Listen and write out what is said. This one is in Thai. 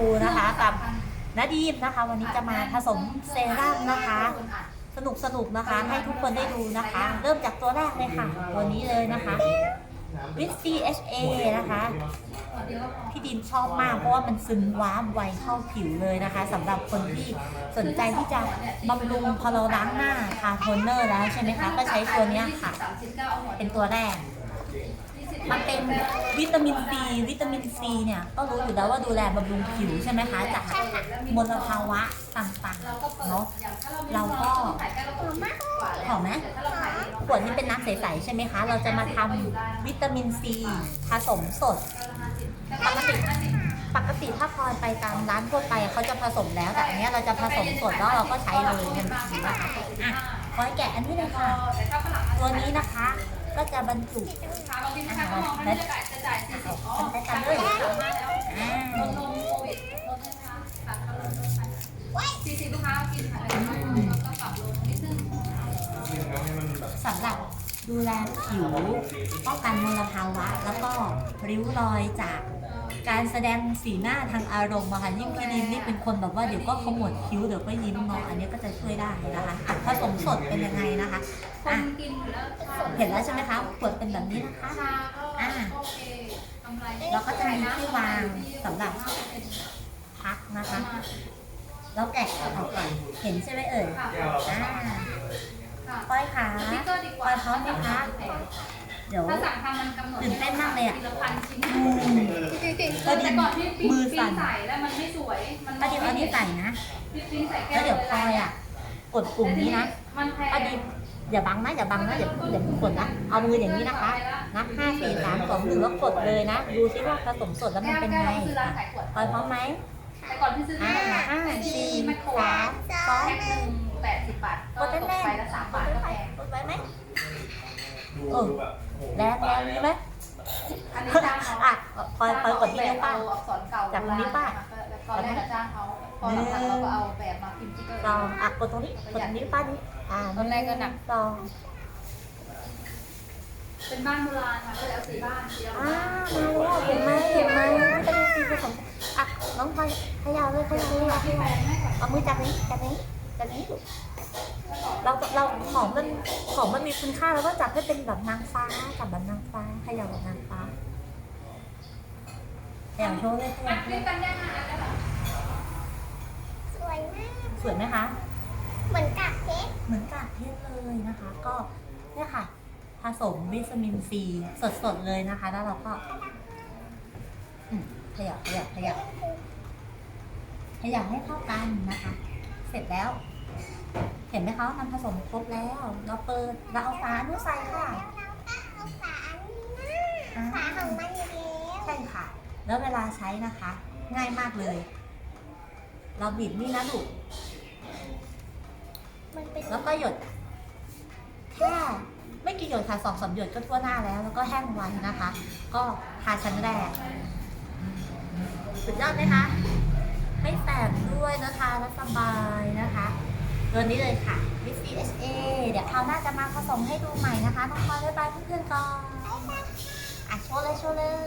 พูนะคะกับนาดีมนะคะ วันนี้จะมาผสมเซรั่มนะคะ สนุกสนุกนะคะ ให้ทุกคนได้ดูนะคะ เริ่มจากตัวแรกเลยค่ะ ตัวนี้เลยนะคะวิต CHA นะคะพี่ดินชอบมากเพราะว่ามันซึมว้ามไวเข้าผิวเลยนะคะสำหรับคนที่สนใจที่จะบำรุงพอเราล้างหน้าทาโทนเนอร์แล้วใช่ไหมคะ ก็ใช้ตัวนี้ค่ะ เป็นตัวแรก มันเป็นวิตามินซีวิตามินซีเนี่ยก็รู้อยู่แล้วว่าดูแลบำรุงผิวใช่ไหมคะจากมลภาวะต่างๆเนาะเราก็หอมไหมขวดนี้เป็นน้ำใสๆใช่ไหมคะ เราจะมาทำวิตามินซีผสมสดปกติ ปกติถ้าพลอยไปตามร้านทั่วไปเขาจะผสมแล้ว แต่อันเนี้ยเราจะผสมสดแล้วเราก็ใช้เลยทันทีนะคะอะพลอยแกะอันนี้เลยค่ะ ตัวนี้นะคะ ก็จะบรรจุอ่าแล้วมันไปกันเลยอ่าสี่สิบลูกค้ากินค่ะแล้วก็ปรับลงนิดนึงสำหรับ ดูแลผิวป้องกันมลภาวะ แล้วก็ริ้วรอยจากการแสดงสีหน้าทางอารมณ์อะค่ะยิ่งพี่ดินนี่เป็นคนแบบว่าเดี๋ยวก็ขมวดคิ้วเดี๋ยวก็ยิ้มเนาะอันนี้ก็จะช่วยได้นะคะอะผสมสดเป็นยังไงนะคะอะเห็นแล้วใช่ไหมคะขวดเป็นแบบนี้นะคะชาก็โอเรแล้วก็จะมีที่วางสำหรับพักนะคะแล้วแกะออกก่อนเห็นใช่ไหมเอ่ยอ่าค่ะ ติ๊กเกอร์ดีกว่าป้อยพร้อมไหมคะเดี๋ยว ถ้าสั่งทำมันกำหนดตื่นเต้นมากเลยอะ ทีละพันชิ้นอืมแต่ก่อนที่ปิ้งมือสั่ปิ้งนใส่แล้วมันไม่สวย มันป้าดิมเอานี่ใส่นะ ปิ้งใส่แก้แล้วเดี๋ยวพลอยอะ กดปุ่มนี้นะมันแพงป้าดิมอย่าบังนะอย่าบังนะอย่าอย่าเพิ่งกดนะ เอามืออย่างนี้นะคะ นับห้าสี่สามสองหนึ่งแล้วกดเลยนะ ดูซิว่าผสมสดแล้วมันแก้วเป็นแก้วไงเราซื้อร้านขายขวด พลอยพร้อมไหมแต่ก่อนที่ซื้ออ่าที่ห้าร้านสี่แมคโครสามสองแพ็คหนึ่งแปดสิบบาท กก็ดตกแน่นไปละสามๆกบาดทก็ไว้แพงกดไว้ไหม เออแรงแรงนี้ไหม อันนี้จ้างเขาอะพลอยพลอยกดที่นิ้วป้า เอาอักษรเก่าจับตรงนี้ป้าตอนแรกอะจ้างเขาพอหลังๆเราก็เอาแบบมาพิมพ์สติ๊กเกอร์สองอะกดตรงนี้กดตรงนี้ป้านี้อ่าตอนแรกก็หนัก สองเป็นบ้านโบราณค่ะก็เลยเอาสีบ้านสีอ่าบ้านมาแล้วเห็นไหมเห็นไหมวิตามินซีผสมอะน้องพลอยขยาวเลยขยาวเลยอะที่แพงให้ก่อนเอามือจับนี้จับนี้ จับนี้เราเราของมันของมันมีคุณค่าเราก็จับให้เป็นแบบนางฟ้าจับแบบนางฟ้าขยาวแบบนางฟ้าขยาวโชว์เลยขยาวโชเรียกว์กันได้ค่ะได้ค่ะสวยมาก สวยไหมคะ เหมือนกับเพชร เหมือนกากเพชรเลยนะคะ ก็เนี่ยค่ะ ผสมวิตามินซีสดๆเลยนะคะ แล้วเราก็อืมขยับขยับขยับขยับให้เข้ากันนะคะ เสร็จแล้ว เห็นไหมคะว่ามันผสมครบแล้ว เราเปิดเราเอาฝานุใส่ค่ะเอาฝาอันนี้นะฝาของมันอยู่แล้วใช่ค่ะ แล้วเวลาใช้นะคะ ง่ายมากเลย เราบีบนี่นะลูกมันเป็นแล้วก็หยดแค่ไม่กี่หยดค่ะสองสามหยดก็ทั่วหน้าแล้ว แล้วก็แห้งไวันนะคะ ก็ทาชั้นแรกสุดยอดไหมคะไม่แสบด้วยนะคะและสบายนะคะ ตัวนี้เลยค่ะ v c h a เดี๋ยวคราวหน้าจะมาผสมให้ดูใหม่นะคะน้องพลอยบ๊ายบายเพื่อนๆก่อนอะโชว์เลยโชว์เลย